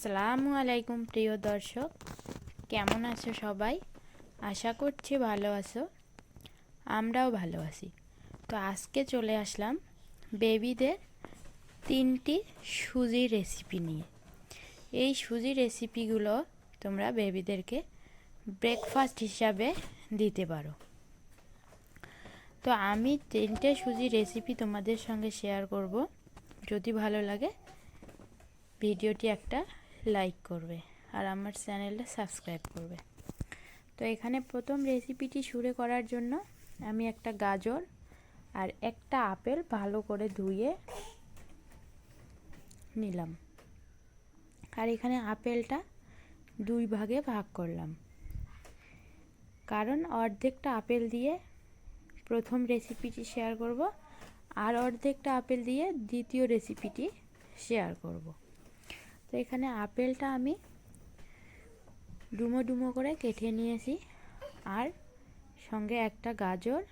আসসালামু আলাইকুম প্রিয় দর্শক, কেমন আছো সবাই? আশা করছি ভালো আছো, আমরাও ভালো আছি। তো আজকে চলে আসলাম বেবিদের তিনটি সুজির রেসিপি নিয়ে। এই সুজি রেসিপিগুলো তোমরা বেবিদেরকে ব্রেকফাস্ট হিসাবে দিতে পারো। তো আমি তিনটে সুজি রেসিপি তোমাদের সঙ্গে শেয়ার করব। যদি ভালো লাগে, ভিডিওটি একটা লাইক করবে আর আমার চ্যানেলটা সাবস্ক্রাইব করবে। তো এখানে প্রথম রেসিপিটি শুরু করার জন্য আমি একটা গাজর আর একটা আপেল ভালো করে ধুয়ে নিলাম। আর এখানে আপেলটা দুই ভাগে ভাগ করলাম। কারণ অর্ধেকটা আপেল দিয়ে প্রথম রেসিপিটি শেয়ার করব আর অর্ধেকটা আপেল দিয়ে দ্বিতীয় রেসিপিটি শেয়ার করব। তো এখানে আপেলটা আমি ডুমো ডুমো করে কেটে নিয়েছি। আর সঙ্গে একটা গাজর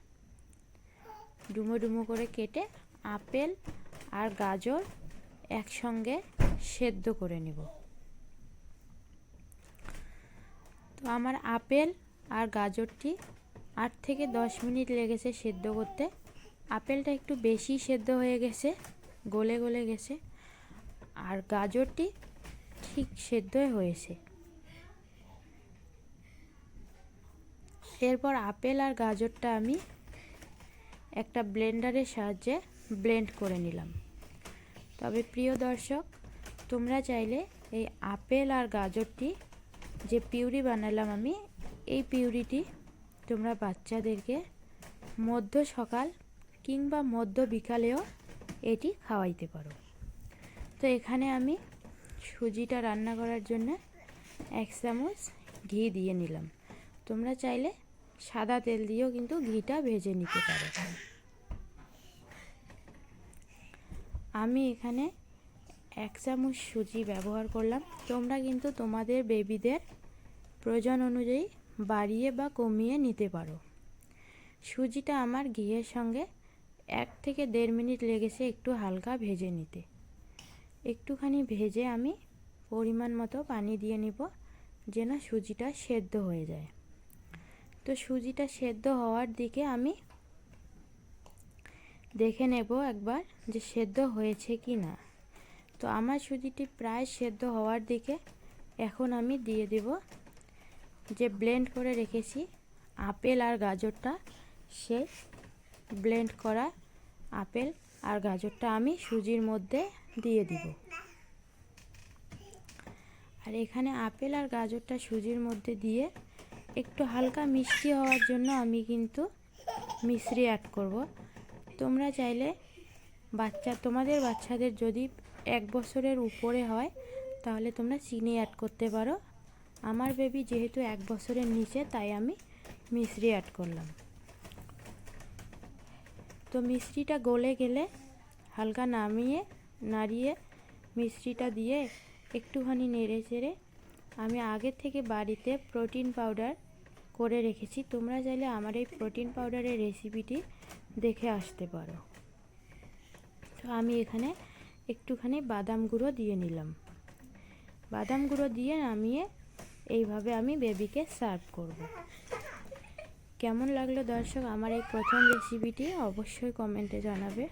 ডুমো ডুমো করে কেটে আপেল আর গাজর একসঙ্গে সেদ্ধ করে নেব। তো আমার আপেল আর গাজরটি আট থেকে দশ মিনিট লেগেছে সেদ্ধ করতে। আপেলটা একটু বেশি সেদ্ধ হয়ে গেছে, গলে গলে গেছে। আর গাজরটি ঠিক সেদ্ধই হয়েছে। এরপর আপেল আর গাজরটা আমি একটা ব্লেন্ডারের সাহায্যে ব্লেন্ড করে নিলাম। তবে প্রিয় দর্শক, তোমরা চাইলে এই আপেল আর গাজরটি যে পিউরি বানালাম আমি, এই পিউরিটি তোমরা বাচ্চাদেরকে মধ্য সকাল কিংবা মধ্য বিকালেও এটি খাওয়াইতে পারো। তো এখানে আমি সুজিটা রান্না করার জন্য এক চামচ ঘি দিয়ে নিলাম। তোমরা চাইলে সাদা তেল দিয়েও কিন্তু ঘিটা ভেজে নিতে পারো। আমি এখানে এক চামচ সুজি ব্যবহার করলাম। তোমরা কিন্তু তোমাদের বেবিদের প্রয়োজন অনুযায়ী বাড়িয়ে বা কমিয়ে নিতে পারো। সুজিটা আমার ঘিয়ের সঙ্গে এক থেকে দেড় মিনিট লেগেছে একটু হালকা ভেজে নিতে। একটুখানি ভেজে আমি পরিমাণ মতো পানি দিয়ে নিব, যেন সুজিটা সেদ্ধ হয়ে যায়। তো সুজিটা সেদ্ধ হওয়ার দিকে আমি দেখে নেব একবার যে সেদ্ধ হয়েছে কি না। তো আমার সুজিটি প্রায় সেদ্ধ হওয়ার দিকে এখন আমি দিয়ে দেব যে ব্লেন্ড করে রেখেছি আপেল আর গাজরটা, সে ব্লেন্ড করা আপেল আর গাজরটা আমি সুজির মধ্যে দিয়ে দিব। আর এখানে আপেল আর গাজরটা সুজির মধ্যে দিয়ে একটু হালকা মিষ্টি হওয়ার জন্য আমি কিন্তু মিশ্রি অ্যাড করব। তোমরা চাইলে বাচ্চা, তোমাদের বাচ্চাদের যদি এক বছরের উপরে হয়, তাহলে তোমরা চিনি অ্যাড করতে পারো। আমার বেবি যেহেতু এক বছরের নিচে, তাই আমি মিশ্রি অ্যাড করলাম। তো মিষ্টিটা গলে গেলে হালকা নামিয়ে, নাড়িয়ে মিষ্টিটা দিয়ে একটুখানি নেড়ে চেড়ে আমি আগের থেকে বাড়িতে প্রোটিন পাউডার করে রেখেছি। তোমরা চাইলে আমার এই প্রোটিন পাউডারের রেসিপিটি দেখে আসতে পারো। তো আমি এখানে একটুখানি বাদাম গুঁড়ো দিয়ে নিলাম। বাদাম গুঁড়ো দিয়ে নামিয়ে এইভাবে আমি বেবিকে সার্ভ করব। কেমন লাগল দর্শক? আমার এই প্রথম রেসিপিটি অবশ্যই কমেন্টে জানাবে।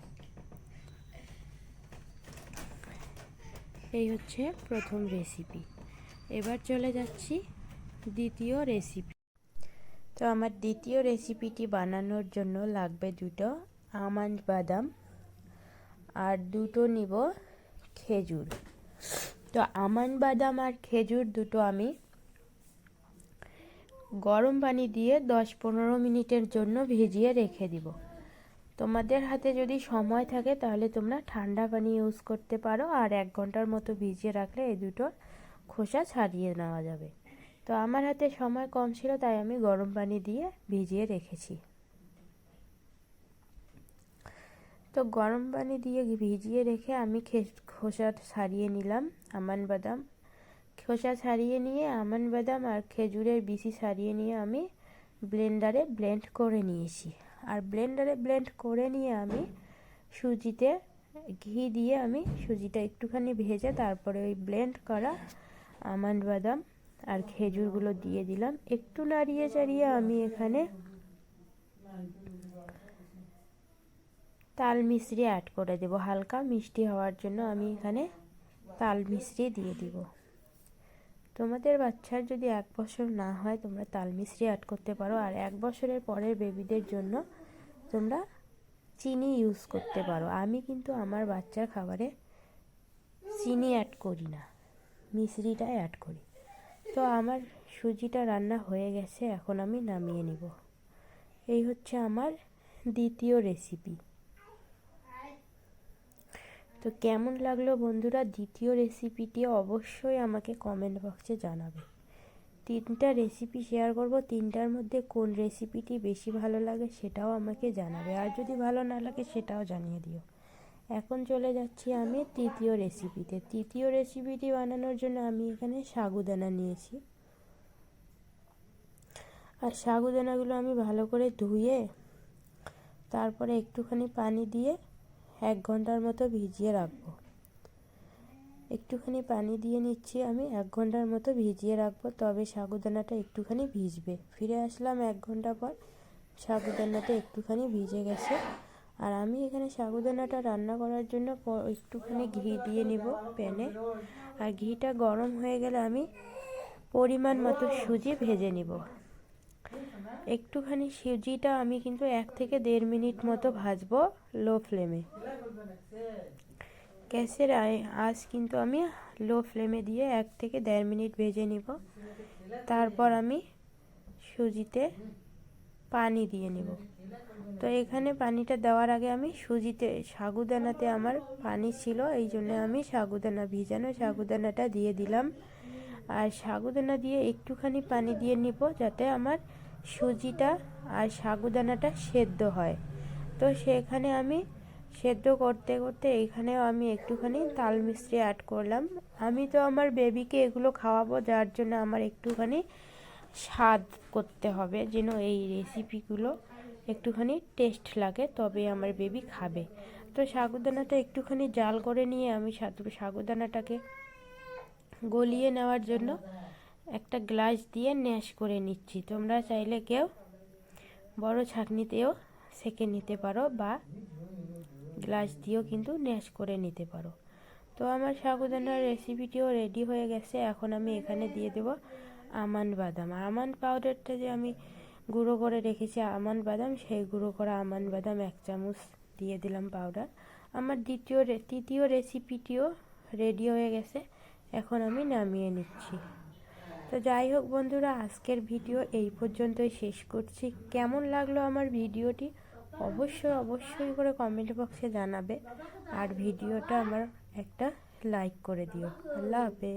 এই হচ্ছে প্রথম রেসিপি এবার চলে যাচ্ছি দ্বিতীয় রেসিপি তো আমার দ্বিতীয় রেসিপিটি বানানোর জন্য লাগবে দুটো আমন্ড বাদাম আর দুটো নিব খেজুর। তো আমন্ড বাদাম আর খেজুর দুটো আমি গরম পানি দিয়ে দশ পনেরো মিনিটের জন্য ভিজিয়ে রেখে দিব। তোমাদের হাতে যদি সময় থাকে তাহলে তোমরা ঠান্ডা পানি ইউজ করতে পারো আর এক ঘণ্টার মতো ভিজিয়ে রাখলে এই দুটোর খোসা ছাড়িয়ে নেওয়া যাবে। তো আমার হাতে সময় কম ছিল, তাই আমি গরম পানি দিয়ে ভিজিয়ে রেখেছি। তো গরম পানি দিয়ে ভিজিয়ে রেখে আমি খোসা ছাড়িয়ে নিলাম, আমান বাদাম। খোসা ছাড়িয়ে নিয়ে, আমান বাদাম আর খেজুরের বিচি ছাড়িয়ে নিয়ে আমি ব্লেন্ডারে ব্লেন্ড করে নিয়েছি। আর ব্লেন্ডারে ব্লেন্ড করে নিয়ে আমি সুজিতে ঘি দিয়ে আমি সুজিটা একটুখানি ভেজে তারপরে ওই ব্লেন্ড করা আমন্ড বাদাম আর খেজুরগুলো দিয়ে দিলাম। একটু নাড়িয়ে চাড়িয়ে আমি এখানে তাল মিশ্রি অ্যাড করে দেব। হালকা মিষ্টি হওয়ার জন্য আমি এখানে তাল মিশ্রি দিয়ে দিব। তোমাদের বাচ্চার যদি এক বছর না হয়, তোমরা তাল মিশ্রি অ্যাড করতে পারো। আর এক বছরের পরের বেবিদের জন্য তোমরা চিনি ইউজ করতে পারো। আমি কিন্তু আমার বাচ্চার খাবারে চিনি অ্যাড করি না, মিশ্রিটা অ্যাড করি। তো আমার সুজিটা রান্না হয়ে গেছে, এখন আমি নামিয়ে নিব। এই হচ্ছে আমার দ্বিতীয় রেসিপি তো কেমন লাগল বন্ধুরা? দ্বিতীয় রেসিপিটি অবশ্যই আমাকে কমেন্ট বক্সে জানাবে। তিনটা রেসিপি শেয়ার করব, তিনটার মধ্যে কোন রেসিপিটি বেশি ভালো লাগে সেটাও আমাকে জানাবে। আর যদি ভালো না লাগে সেটাও জানিয়ে দিও। এখন চলে যাচ্ছি আমি তৃতীয় রেসিপিতে তৃতীয় রেসিপিটি বানানোর জন্য আমি এখানে সাগুদানা নিয়েছি। আর সাগুদানাগুলো আমি ভালো করে ধুয়ে, তারপরে একটুখানি পানি দিয়ে এক ঘণ্টার মতো ভিজিয়ে রাখব। একটুখানি পানি দিয়ে নিচ্ছি আমি, এক ঘণ্টার মতো ভিজিয়ে রাখব। তবে সাগুদানাটা একটুখানি ভিজবে। ফিরে আসলাম এক ঘণ্টা পর। সাগুদানাটা একটুখানি ভিজে গেছে। আর আমি এখানে সাগুদানাটা রান্না করার জন্য একটুখানি ঘি দিয়ে নিব প্যানে। আর ঘিটা গরম হয়ে গেলে আমি পরিমাণ মতো সুজি ভেজে নিব। একটুখানি সুজিটা আমি কিন্তু এক থেকে দেড় মিনিট মতো ভাজবো লো ফ্লেমে। গ্যাসের আঁচ কিন্তু আমি লো ফ্লেমে দিয়ে এক থেকে দেড় মিনিট ভেজে নিব। তারপর আমি সুজিতে পানি দিয়ে নিব। তো এখানে পানিটা দেওয়ার আগে আমি সুজিতে, সাগুদানাতে আমার পানি ছিল এই জন্য আমি সাগুদানা ভিজানো সাগুদানাটা দিয়ে দিলাম। আর সাগুদানা দিয়ে একটুখানি পানি দিয়ে নিব যাতে আমার সুজিটা আর সাগুদানাটা সেদ্ধ হয়। তো সেখানে আমি সেদ্ধ করতে করতে এখানেও আমি একটুখানি তাল মিস্ত্রি অ্যাড করলাম। আমি তো আমার বেবিকে এগুলো খাওয়াবো, যার জন্য আমার একটুখানি স্বাদ করতে হবে, যেন এই রেসিপিগুলো একটুখানি টেস্ট লাগে তবে আমার বেবি খাবে। তো সাগুদানাটা একটুখানি জাল করে নিয়ে আমি সাগুদানাটাকে গলিয়ে নেওয়ার জন্য একটা গ্লাস দিয়ে ন্যাশ করে নিচ্ছি। তোমরা চাইলে কেউ বড় ছাঁকনিতেও সেকে নিতে পারো বা গ্লাস দিয়েও কিন্তু ন্যাশ করে নিতে পারো। তো আমার সাগুদানার রেসিপিটিও রেডি হয়ে গেছে। এখন আমি এখানে দিয়ে দেব আমন্ড বাদাম। আমন্ড পাউডারটা যে আমি গুঁড়ো করে রেখেছি আমন্ড বাদাম, সেই গুঁড়ো করা আমন্ড বাদাম এক চামচ দিয়ে দিলাম পাউডার। আমার দ্বিতীয় তৃতীয় রেসিপিটিও রেডি হয়ে গেছে। এখন আমি নামিয়ে নিচ্ছি। তো যাই হোক বন্ধুরা, আজকের ভিডিও এই পর্যন্তই শেষ করছি। কেমন লাগল আমার ভিডিওটি? অবশ্যই অবশ্যই করে কমেন্ট বক্সে জানাবে। আর ভিডিওটা আমার একটা লাইক করে দিও। আল্লাহ হাফেজ।